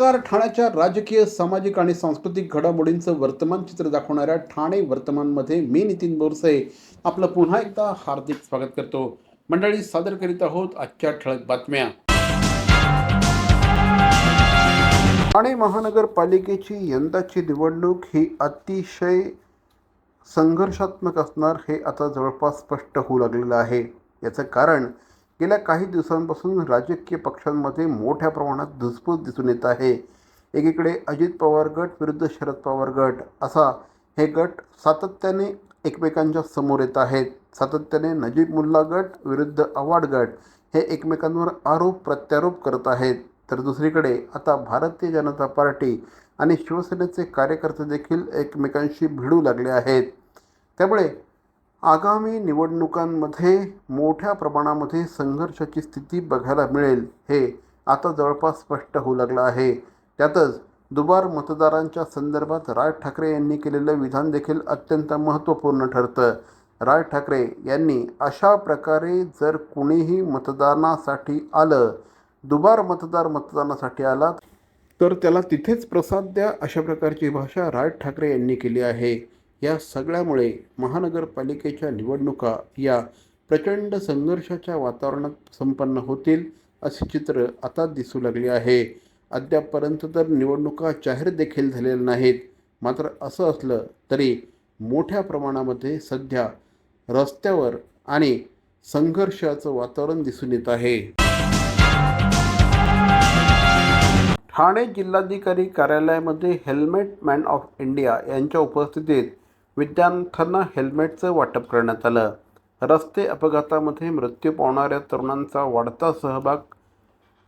नमस्कार. ठाण्याच्या राजकीय सामाजिक आणि सांस्कृतिक घडामोडींचं वर्तमान चित्र दाखवणाऱ्या ठाणे वर्तमानमध्ये मी नितीन बोरसे. आपलं पुन्हा एकदा हार्दिक स्वागत करतो. मंडळी सादर करीत आहोत आजच्या ठळक बातम्या. ठाणे महानगरपालिकेची यंदाची निवडणूक ही अतिशय संघर्षात्मक असणार हे आता जवळपास स्पष्ट होऊ लागलेलं आहे. याचं कारण गेल्या काही दिवसांपासून राजकीय पक्षांमध्ये मोठ्या प्रमाणात धुसफूस दिसून येत आहे. एकीकडे अजित पवार गट विरुद्ध शरद पवार गट असा हे गट सातत्याने एकमेकांच्या समोर येत आहेत. सातत्याने नजीब मुल्ला गट विरुद्ध आव्हाड गट हे एकमेकांवर आरोप प्रत्यारोप करत आहेत. तर दुसरीकडे आता भारतीय जनता पार्टी आणि शिवसेनेचे कार्यकर्ते देखील एकमेकांशी भिडू लागले आहेत. त्यामुळे आगामी निवडणुकांमध्ये मोठ्या प्रमाणामध्ये संघर्षाची स्थिती बघायला मिळेल हे आता जवळपास स्पष्ट होऊ लागलं आहे. त्यातच दुबार मतदारांच्या संदर्भात राज ठाकरे यांनी केलेलं विधान देखील अत्यंत महत्त्वपूर्ण ठरतं. राज ठाकरे यांनी अशा प्रकारे जर कुणीही मतदानासाठी आलं दुबार मतदार मतदानासाठी आला तर त्याला तिथेच प्रसाद द्या अशा प्रकारची भाषा राज ठाकरे यांनी केली आहे. या सगळ्यामुळे महानगरपालिकेच्या निवडणुका या प्रचंड संघर्षाच्या वातावरणात संपन्न होतील असे चित्र आता दिसू लागले आहे. अद्यापपर्यंत तर निवडणुका जाहीर देखील झालेल्या नाहीत. मात्र असं असलं तरी मोठ्या प्रमाणामध्ये सध्या रस्त्यावर आणि संघर्षाचं वातावरण दिसून येत आहे. ठाणे जिल्हाधिकारी कार्यालयामध्ये हेल्मेट मॅन ऑफ इंडिया यांच्या उपस्थितीत विद्यार्थ्यांना हेल्मेटचं वाटप करण्यात आलं. रस्ते अपघातामध्ये मृत्यू पावणाऱ्या तरुणांचा वाढता सहभाग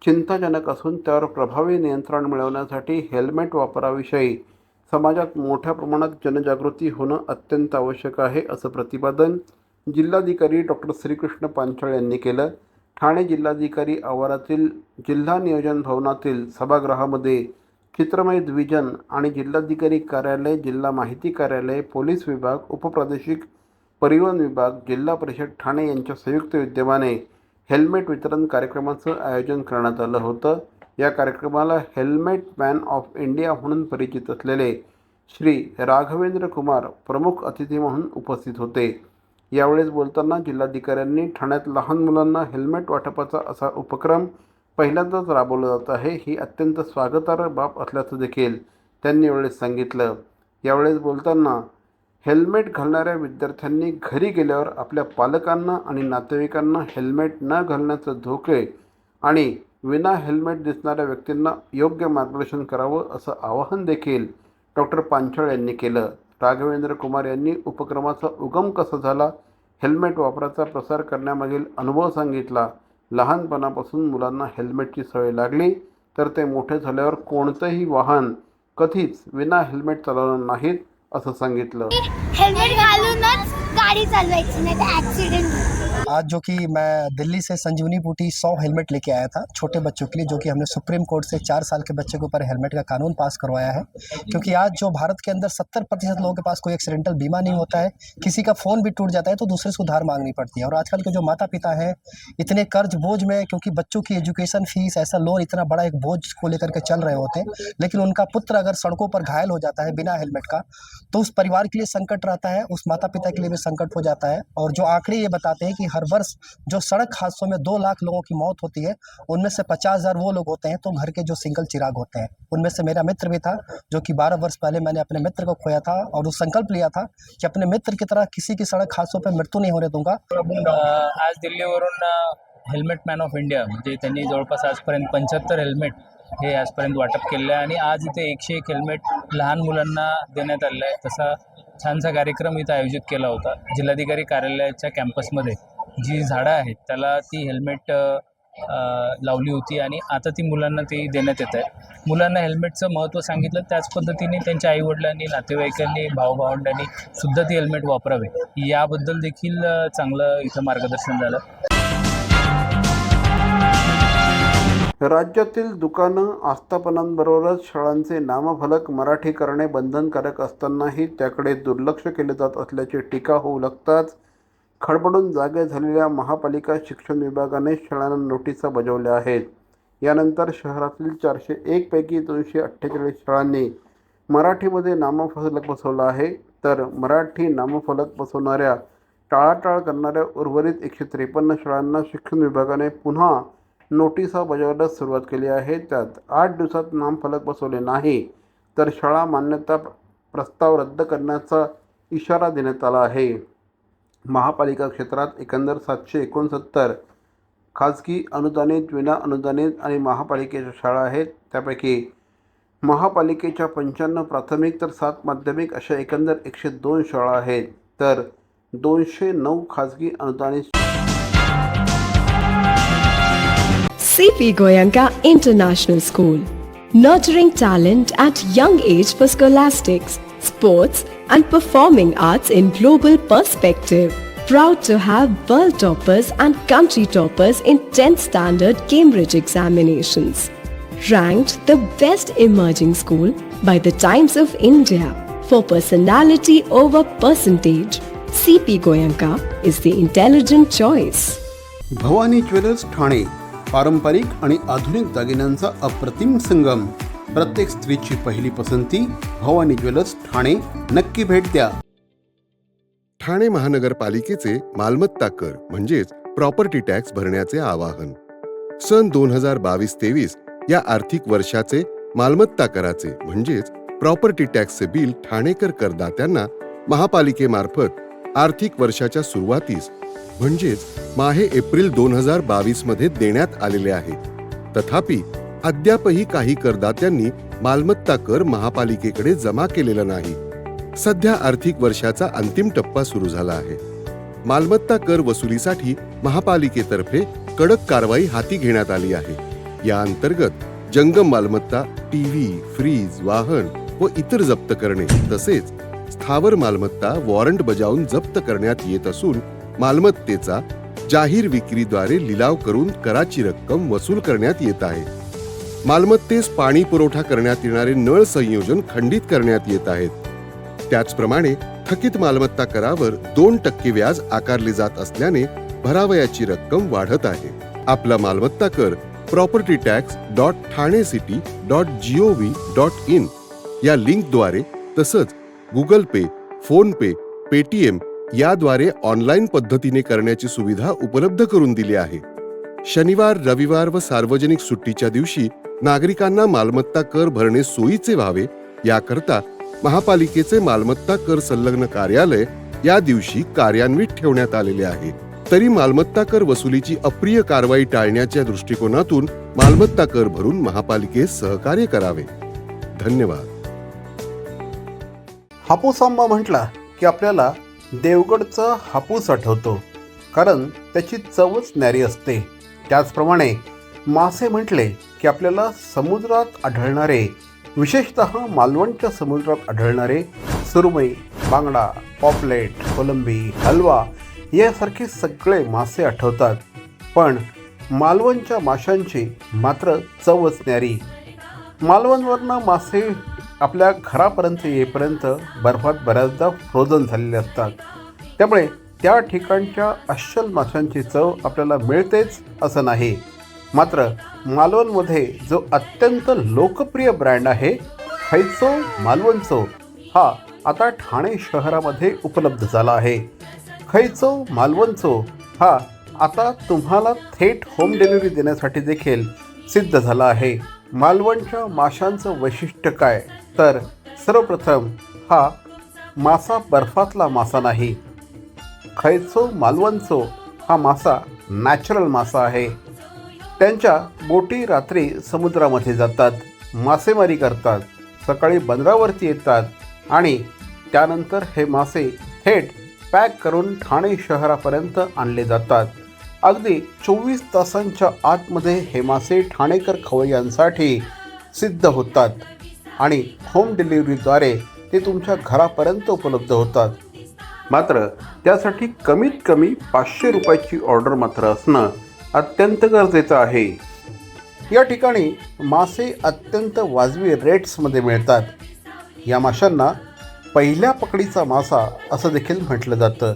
चिंताजनक असून त्यावर प्रभावी नियंत्रण मिळवण्यासाठी हेल्मेट वापराविषयी समाजात मोठ्या प्रमाणात जनजागृती होणं अत्यंत आवश्यक आहे असं प्रतिपादन जिल्हाधिकारी डॉक्टर श्रीकृष्ण पांचाळ यांनी केलं. ठाणे जिल्हाधिकारी आवारातील जिल्हा नियोजन भवनातील सभागृहामध्ये चित्रमय द्विजन आणि जिल्हाधिकारी कार्यालय जिल्हा माहिती कार्यालय पोलीस विभाग उपप्रादेशिक परिवहन विभाग जिल्हा परिषद ठाणे यांच्या संयुक्त विद्यमाने हेल्मेट वितरण कार्यक्रमाचं आयोजन करण्यात आलं होतं. या कार्यक्रमाला हेल्मेट मॅन ऑफ इंडिया म्हणून परिचित असलेले श्री राघवेंद्र कुमार प्रमुख अतिथी म्हणून उपस्थित होते. यावेळेस बोलताना जिल्हाधिकाऱ्यांनी ठाण्यात लहान मुलांना हेल्मेट वाटपाचा असा उपक्रम पहिल्यांदाच राबवलं जात आहे. ही अत्यंत स्वागतार्ह बाब असल्याचं देखील त्यांनी यावेळेस सांगितलं. यावेळेस बोलताना हेल्मेट घालणाऱ्या विद्यार्थ्यांनी घरी गेल्यावर आपल्या पालकांना आणि नातेवाईकांना हेल्मेट न घालण्याचं धोके आणि विना हेल्मेट दिसणाऱ्या व्यक्तींना योग्य मार्गदर्शन करावं असं आवाहन देखील डॉक्टर पांचाळ यांनी केलं. राघवेंद्र कुमार यांनी उपक्रमाचा उगम कसा झाला? हेल्मेट वापराचा प्रसार करण्यामागील अनुभव सांगितला. लहानपणापासून मुलांना हेल्मेटची सवय लागली तर ते मोठे झाल्यावर कोणतंही वाहन कधीच विना हेल्मेट चालवणार नाहीत असं सांगितलं. हेल्मेट घालूनच गाडी चालवायची नाही तर ऍक्सिडेंट आज जो कि मैं दिल्ली से संजीवनी बूटी सौ हेलमेट लेके आया था, छोटे बच्चों के लिए, जो कि हमने सुप्रीम कोर्ट से चार साल के बच्चे के ऊपर हेलमेट का कानून पास करवाया है। क्योंकि आज जो भारत के अंदर सत्तर प्रतिशत लोगों के पास कोई एक्सीडेंटल बीमा नहीं होता है, किसी का फ़ोन भी टूट जाता है तो दूसरे से उधार मांगनी पड़ती है। और आजकल के जो माता पिता हैं, इतने कर्ज बोझ में, क्योंकि बच्चों की एजुकेशन फ़ीस ऐसा लोन इतना बड़ा एक बोझ को लेकर के चल रहे होते हैं, लेकिन उनका पुत्र अगर सड़कों पर घायल हो जाता है बिना हेलमेट का तो उस परिवार के लिए संकट रहता है, उस माता पिता के लिए भी संकट हो जाता है। और जो आंकड़े ये बताते हैं कि हर वर्ष जो सड़क हादसों में दो लाख लोगों की मौत होती है, उनमें से पचास हज़ार वो लोग होते हैं तो घर के जो सिंगल चिराग होते हैं। उनमें से मेरा मित्र भी था, जो कि बारह वर्ष पहले मैंने अपने मित्र को खोया था और उस संकल्प लिया था कि अपने मित्र की तरह किसी की सड़क हादसों पर मृत्यू नहीं होने दूँगा। आज दिल्लीवरून हेल्मेट मॅन ऑफ़ इंडिया म्हणजे त्यांनी जवळपास आजपर्यंत पंच्याहत्तर हेल्मेट हे आजपर्यंत वाटप केलेलं आहे आणि आज इथे एकशे एक हेल्मेट लहान मुलांना देण्यात आलेलं आहे. तसा छानसा कार्यक्रम इथं आयोजित केला होता जिल्हाधिकारी कार्यालयाच्या कॅम्पसमध्ये जी झाडं आहेत त्याला ती हेल्मेट लावली होती आणि आता ती मुलांना ती देण्यात येत आहे मुलांना हेल्मेटचं महत्त्व सांगितलं त्याच पद्धतीने त्यांच्या आईवडिलांनी नातेवाईकांनी भाऊभावंडांनी सुद्धा ती हेल्मेट वापरावे. याबद्दल देखील चांगलं इथं मार्गदर्शन झालं. राज्यातील दुकानं आस्थापनांबरोबरच शाळांचे नामफलक मराठी करणे बंधनकारक असतानाही त्याकडे दुर्लक्ष केले जात असल्याची टीका होऊ लागताच खडबडून जागे झालेल्या महापालिका शिक्षण विभागाने शाळांना नोटिसा बजावल्या आहेत. यानंतर शहरातील चारशे एकपैकी दोनशे अठ्ठेचाळीस शाळांनी मराठीमध्ये नामफलक बसवला आहे. तर मराठी नामफलक बसवणाऱ्या टाळाटाळ करणाऱ्या उर्वरित एकशे त्रेपन्न शाळांना शिक्षण विभागाने पुन्हा नोटिसा बजावण्यास सुरुवात केली आहे. त्यात आठ दिवसात नामफलक बसवले नाही तर शाळा मान्यता प्रस्ताव रद्द करण्याचा इशारा देण्यात आला आहे. महापालिका क्षेत्रात एकंदर सातशे एकोणसत्तर खाजगी अनुदानित विना अनुदानित आणि महापालिकेच्या शाळा आहेत. त्यापैकी महापालिकेच्या पंच्याण्णव प्राथमिक तर सात माध्यमिक अशा एकंदर एकशे दोन शाळा आहेत. तर दोनशे नऊ खाजगी अनुदानित C P Goenka international school nurturing talent at young age for scholastics, sports and performing arts in global perspective. Proud to have world toppers and country toppers in 10th standard Cambridge examinations. Ranked the best emerging school by the Times of India for personality over percentage. CP Goyanka is the intelligent choice. Bhavani jewellers Thane पारंपरिक आणि आधुनिक दागिन्यांचा अप्रतिम संगम प्रत्येक स्त्रीची पहिली पसंती Bhavani jewellers Thane. नक्की भेट द्या. ठाणे महानगरपालिकेचे मालमत्ता कर म्हणजेच प्रॉपर्टी टॅक्स भरण्याचे आवाहन. सन दोन हजार बावीस तेवीस या आर्थिक वर्षाचे मालमत्ता कराचे म्हणजेच प्रॉपर्टी टॅक्सचे बिल ठाणेकर करदात्यांना महापालिकेमार्फत आर्थिक वर्षाच्या सुरुवातीस म्हणजेच माहे एप्रिल दोन हजार बावीसमध्ये देण्यात आलेले आहे तथापि अद्यापही काही करदात्यांनी मालमत्ता कर महापालिकेकडे जमा केलेला नाही. सध्या आर्थिक वर्षाचा अंतिम टप्पा सुरू झाला आहे. मालमत्ता कर वसुलीसाठी महापालिकेतर्फे कडक कारवाई हाती घेण्यात आली आहे. या अंतर्गत जंगम मालमत्ता टीव्ही फ्रीज वाहन व इतर जप्त करणे तसेच स्थावर मालमत्ता वॉरंट बजावून जप्त करण्यात येत असून मालमत्तेचा जाहीर विक्रीद्वारे लिलाव करून कराची रक्कम वसूल करण्यात येत आहे. मालमत्तेस पाणी पुरवठा करण्यात येणारे नळ संयोजन खंडित करण्यात येत आहेत. त्याचप्रमाणे थकीत मालमत्ता करावर दोन टक्के व्याज आकारले जात असल्याने भरावयाची रक्कम वाढत आहे. आपला मालमत्ता कर property tax dot Thane city dot G O V dot in या लिंकद्वारे तसंच Google Pay PhonePe Paytm याद्वारे ऑनलाईन पद्धतीने करण्याची सुविधा उपलब्ध करून दिली आहे. शनिवार रविवार व सार्वजनिक सुट्टीच्या दिवशी नागरिकांना मालमत्ता कर भरणे सोयीचे व्हावे याकरता महापालिकेचे मालमत्ता कर संलग्न कार्यालय या दिवशी कार्यान्वित ठेवण्यात आलेले आहे. तरी मालमत्ता कर वसुलीची अप्रिय कारवाई टाळण्याच्या दृष्टिकोनातून मालमत्ता कर भरून महापालिकेस सहकार्य करावे. धन्यवाद. हापूस आंबा म्हटला की आपल्याला देवगडचा हापूस आठवतो कारण त्याची चवच न्यारी असते. त्याचप्रमाणे मासे म्हटले की आपल्याला समुद्रात आढळणारे विशेषत मालवणच्या समुद्रात आढळणारे सुरमई बांगडा पॉपलेट कोलंबी हलवा यासारखे सगळे मासे आठवतात पण मालवणच्या माशांची मात्र चवच न्यारी. मालवणवरनं मासे आपल्या घरापर्यंत येईपर्यंत बर्फात बऱ्याचदा फ्रोझन झालेले असतात. त्यामुळे त्या ठिकाणच्या अस्सल माशांची चव आपल्याला मिळतेच असं नाही. मात्र मालवणमध्ये जो अत्यंत लोकप्रिय ब्रँड आहे खैचो मालवणचो हा आता ठाणे शहरामध्ये उपलब्ध झाला आहे. खैचो मालवणचो हा आता तुम्हाला थेट होम डिलिव्हरी देण्यासाठी देखील सिद्ध झाला आहे. मालवणच्या माशांचं वैशिष्ट्य काय? तर सर्वप्रथम हा मासा बर्फातला मासा नाही. खैचो मालवणचो हा मासा नॅचरल मासा आहे. त्यांच्या बोटी रात्री समुद्रामध्ये जातात मासेमारी करतात सकाळी बंदरावरती येतात आणि त्यानंतर हे मासे थेट पॅक करून ठाणे शहरापर्यंत आणले जातात. अगदी चोवीस तासांच्या आतमध्ये हे मासे ठाणेकर खवय्यांसाठी सिद्ध होतात आणि होम डिलिव्हरीद्वारे ते तुमच्या घरापर्यंत उपलब्ध होतात. मात्र त्यासाठी कमीत कमी पाचशे रुपयाची ऑर्डर मात्र असणं अत्यंत गरजेचं आहे. या ठिकाणी मासे अत्यंत वाजवी रेट्समध्ये मिळतात. या माशांना पहिल्या पकडीचा मासा असं देखील म्हटलं जातं.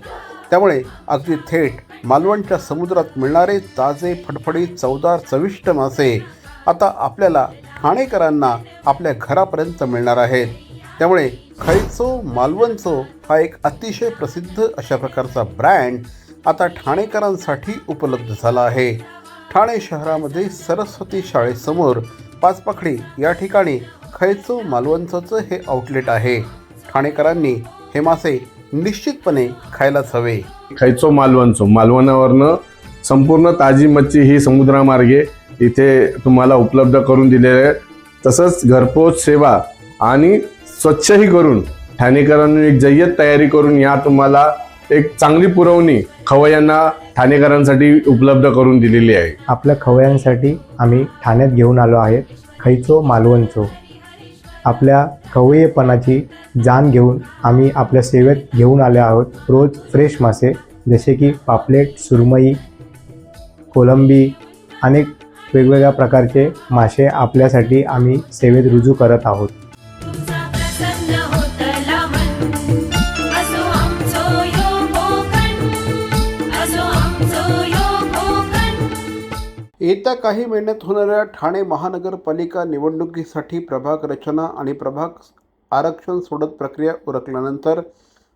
त्यामुळे अगदी थेट मालवणच्या समुद्रात मिळणारे ताजे फडफडीत चवदार चविष्ट मासे आता आपल्याला ठाणेकरांना आपल्या घरापर्यंत मिळणार आहेत. त्यामुळे खैचो मालवणचो हा एक अतिशय प्रसिद्ध अशा प्रकारचा ब्रँड आता ठाणेकरांसाठी उपलब्ध झाला आहे. ठाणे शहरामध्ये सरस्वती शाळेसमोर पाचपाखडी या ठिकाणी खैचो मालवणचं हे आउटलेट आहे. ठाणेकरांनी हे मासे निश्चितपणे खायलाच हवे. खैचो मालवणचो. मालवणावरनं संपूर्ण ताजी मच्छी ही समुद्रामार्गे इथे तुम्हाला उपलब्ध करून दिलेली आहे तसंच घरपोच सेवा आणि स्वच्छही करून ठाणेकरांनी एक जय्यत तयारी करून या तुम्हाला एक चांगली पुरवणी खवय्यांना ठाणेकरांसाठी उपलब्ध करून दिलेली आहे. आपल्या खवयांसाठी आम्ही ठाण्यात घेऊन आलो आहे खैचो मालवणचो. आपल्या खवयेपणाची जाण घेऊन आम्ही आपल्या सेवेत घेऊन आले आहोत रोज फ्रेश मासे जसे की पापलेट सुरमई कोलंबी अनेक वेगवेगळ्या प्रकारचे मासे आपल्यासाठी आम्ही सेवेत रुजू करत आहोत. येत्या काही महिन्यात होणाऱ्या ठाणे महानगरपालिका निवडणुकीसाठी प्रभाग रचना आणि प्रभाग आरक्षण सोडत प्रक्रिया उरकल्यानंतर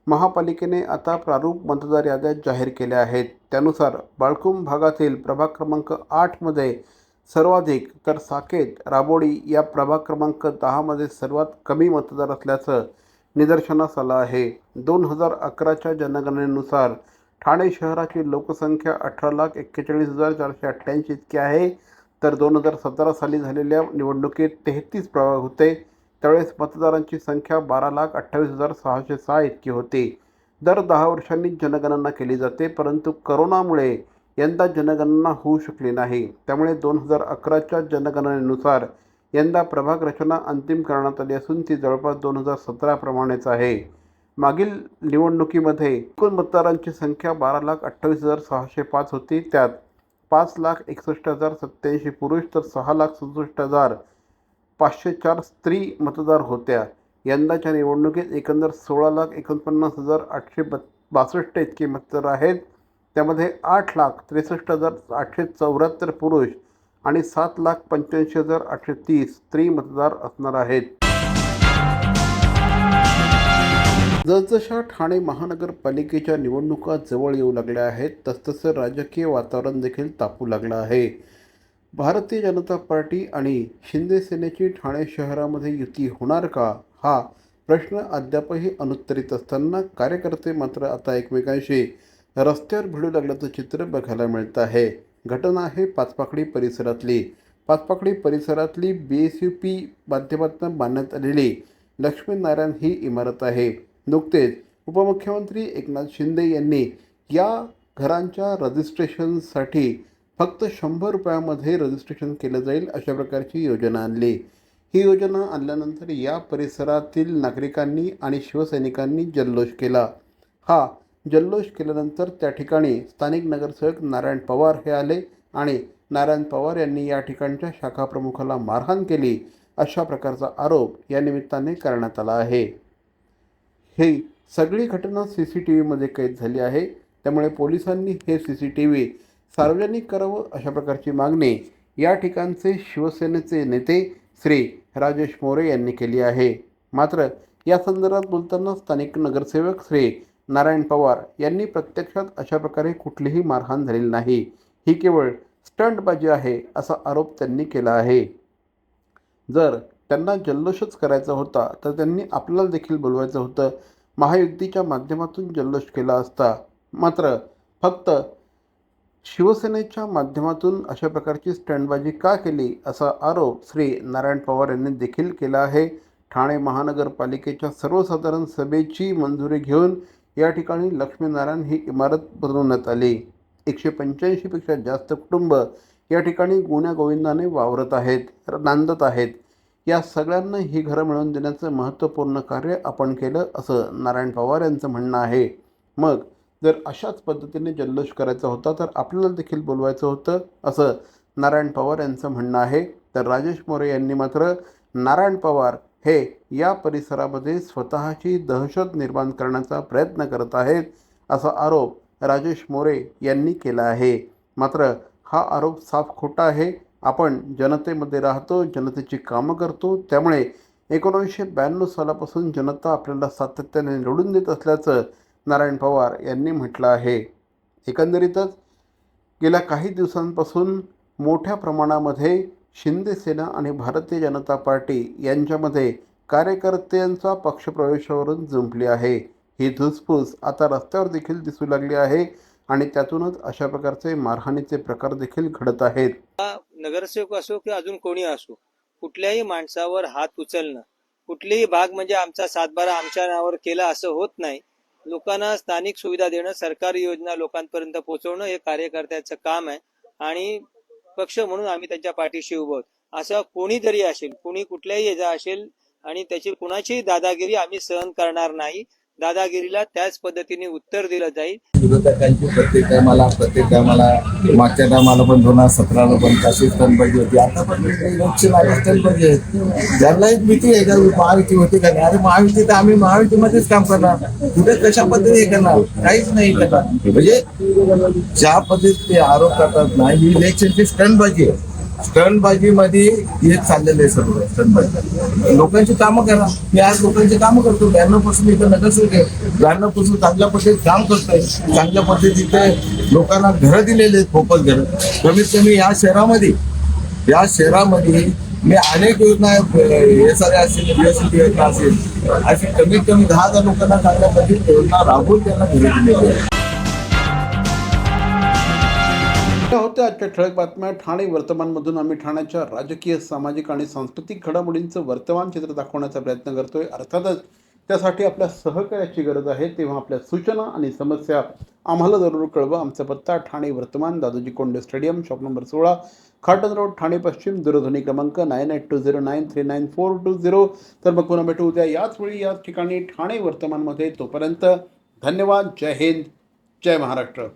महापालिकेने आता प्रारूप मतदार याद्या जाहीर केल्या आहेत. त्यानुसार बाळकुम भागातील प्रभाग क्रमांक आठमध्ये सर्वाधिक तर साकेत राबोडी या प्रभाग क्रमांक दहामध्ये सर्वात कमी मतदार असल्याचं निदर्शनास आलं आहे. दोन हजार अकराच्या जनगणनेनुसार ठाणे शहराची लोकसंख्या अठरा लाख एक्केचाळीस हजार चारशे अठ्ठ्याऐंशी इतकी आहे. तर दोन हजार सतरा साली झालेल्या निवडणुकीत तेहतीस प्रभाग होते. त्यावेळेस मतदारांची संख्या बारा लाख अठ्ठावीस हजार सहाशे सहा इतकी होती. दर दहा वर्षांनी जनगणना केली जाते परंतु करोनामुळे यंदा जनगणना होऊ शकली नाही. त्यामुळे दोन हजार अकराच्या जनगणनेनुसार यंदा प्रभाग रचना अंतिम करण्यात आली असून ती जवळपास दोन हजार सतराप्रमाणेच आहे. मागील निवडणुकीमध्ये एकूण मतदारांची संख्या बारा लाख अठ्ठावीस हजार सहाशे पाच होती. त्यात पाच लाख एकसष्ट हजार सत्याऐंशी पुरुष तर सहा लाख सदुसष्ट हजार पाचशे चार स्त्री मतदार होत्या. यंदाच्या निवडणुकीत एकंदर सोळा लाख एकोणपन्नास हजार आठशे बत बासष्ट इतके मतदार आहेत. त्यामध्ये आठ लाख त्रेसष्ट हजार आठशे चौऱ्याहत्तर पुरुष आणि सात लाख पंच्याऐंशी हजार आठशे तीस स्त्री मतदार असणार आहेत. जसजशा ठाणे महानगरपालिकेच्या निवडणुका जवळ येऊ लागल्या आहेत तसतसं राजकीय वातावरण देखील तापू लागलं आहे. भारतीय जनता पार्टी आणि शिंदे सेनेची ठाणे शहरामध्ये युती होणार का? हा प्रश्न अद्यापही अनुत्तरित असताना कार्यकर्ते मात्र आता एकमेकांशी रस्त्यावर भिडू लागल्याचं चित्र बघायला मिळतं आहे. घटना आहे पाचपाकडी परिसरातली. पाचपाकडी परिसरातली बी एस यू पी माध्यमातून बांधण्यात आलेली लक्ष्मीनारायण ही इमारत आहे. नुकतेच उपमुख्यमंत्री एकनाथ शिंदे यांनी या घरांच्या रजिस्ट्रेशनसाठी फक्त शंभर रुपयामध्ये रजिस्ट्रेशन केलं जाईल अशा प्रकारची योजना आणली. ही योजना आणल्यानंतर या परिसरातील नागरिकांनी आणि शिवसैनिकांनी जल्लोष केला. हा जल्लोष केल्यानंतर त्या ठिकाणी स्थानिक नगरसेवक नारायण पवार हे आले आणि नारायण पवार यांनी या ठिकाणच्या शाखा प्रमुखाला मारहाण केली अशा प्रकारचा आरोप या निमित्ताने करण्यात आला आहे. ही सगळी घटना सी सी टी व्हीमध्ये कैद झाली आहे. त्यामुळे पोलिसांनी हे सी सी टी व्ही सार्वजनिक करावं अशा प्रकारची मागणी या ठिकाणचे शिवसेनेचे नेते श्री राजेश मोरे यांनी केली आहे. मात्र या संदर्भात बोलताना स्थानिक नगरसेवक श्री नारायण पवार यांनी प्रत्यक्षात अशा प्रकारे कुठलीही मारहाण झालेली नाही. ही केवळ स्टंटबाजी आहे असा आरोप त्यांनी केला आहे. जर त्यांना जल्लोषच करायचा होता तर त्यांनी आपल्याला देखील बोलवायचं होतं. महायुतीच्या माध्यमातून जल्लोष केला असता. मात्र फक्त शिवसेनेच्या माध्यमातून अशा प्रकारची स्टँडबाजी का केली असा आरोप श्री नारायण पवार यांनी देखील केला आहे. ठाणे महानगरपालिकेच्या सर्वसाधारण सभेची मंजुरी घेऊन या ठिकाणी लक्ष्मीनारायण ही इमारत बनवण्यात आली. एकशे पंच्याऐंशीपेक्षा जास्त कुटुंब या ठिकाणी गुण्यागोविंदाने वावरत आहेत नांदत आहेत. या सगळ्यांना ही घरं मिळवून देण्याचं महत्त्वपूर्ण कार्य आपण केलं असं नारायण पवार यांचं म्हणणं आहे. मग जर अशाच पद्धतीने जल्लोष करायचा होता तर आपल्याला देखील बोलवायचं होतं असं नारायण पवार यांचं म्हणणं आहे. तर राजेश मोरे यांनी मात्र नारायण पवार हे या परिसरामध्ये स्वतःची दहशत निर्माण करण्याचा प्रयत्न करत आहेत असा आरोप राजेश मोरे यांनी केला आहे. मात्र हा आरोप साफ खोटा आहे. आपण जनतेमध्ये राहतो जनतेची कामं करतो. त्यामुळे एकोणीसशे ब्याण्णव सालापासून जनता आपल्याला सातत्याने निवडून देत असल्याचं नारायण पवार यांनी म्हटलं आहे. एकंदरीतच गेल्या काही दिवसांपासून मोठ्या प्रमाणामध्ये शिंदे सेना आणि भारतीय जनता पार्टी यांच्यामध्ये कार्यकर्त्यांचा पक्षप्रवेशावरून जुंपली आहे. ही धुसफूस आता रस्त्यावर देखील दिसू लागली आहे. आणि त्यातूनच अशा प्रकारचे मारहाणीचे प्रकार देखील घडत आहेत. नगरसेवक असो किंवा अजून कोणी असो कुठल्याही माणसावर हात उचलणं कुठलेही भाग म्हणजे आमचा सातबारा आमच्या नावावर केला असं होत नाही. लोकांना स्थानिक सुविधा देणं सरकारी योजना लोकांपर्यंत पोहोचवणं हे कार्यकर्त्याचं काम आहे आणि पक्ष म्हणून आम्ही त्यांच्या पाठीशी उभं आहोत. असं कोणीतरी असेल कुणी कुठल्याही याचा असेल आणि त्याची कुणाचीही दादागिरी आम्ही सहन करणार नाही दादागिरीला त्याच पद्धतीने उत्तर दिलं जाईल. विरोधकांची प्रत्येक टायमाला प्रत्येक टायमाला मागच्या टायमाला पण दोन हजार सतराला पण कशी स्टनबाजी होती. आता पण इलेक्शन आले स्टनबाजी आहेत. ज्यांना एक भीती आहे का? महायुती होती का नाही? अरे महायुती तर आम्ही महायुतीमध्येच काम करणार. कुठे कशा पद्धतीने करणार? काहीच नाही करणार. म्हणजे ज्या पद्धतीने ते आरोप करतात ना ही इलेक्शनची स्टंट आहे. स्टनबाजी मध्ये हे चाललेलं आहे सर्व स्टनबाजी लोकांची कामं करा. मी आज लोकांची कामं करतो. ब्याण्णवपासून इथं नगरसेवक आहे. ब्याण्णवपासून चांगल्या पद्धतीत काम करतोय. चांगल्या पद्धतीचे लोकांना घरं दिलेले आहेत फोकस घरं. कमीत कमी या शहरामध्ये या शहरामध्ये मी अनेक योजना एस आर असेल BSNL योजना असेल अशी कमीत कमी दहा हजार लोकांना चांगल्या पद्धतीत योजना राबवून त्यांना घरी दिलेली आहे होत्या. आजच्या ठळक बातम्या ठाणे वर्तमानमधून आम्ही ठाण्याच्या राजकीय सामाजिक आणि सांस्कृतिक घडामोडींचं वर्तमान चित्र दाखवण्याचा प्रयत्न करतोय. अर्थातच त्यासाठी आपल्या सहकार्याची गरज आहे. तेव्हा आपल्या सूचना आणि समस्या आम्हाला जरूर कळवा. आमचा पत्ता ठाणे वर्तमान Dadoji Konde stadium shop number सोळा खाटन रोड ठाणे पश्चिम दूरध्वनी क्रमांक nine eight two zero nine three nine four two zero. तर मग पुन्हा भेटू उद्या. याच वेळी याच ठिकाणी ठाणे वर्तमानमध्ये तोपर्यंत धन्यवाद. जय हिंद. जय महाराष्ट्र.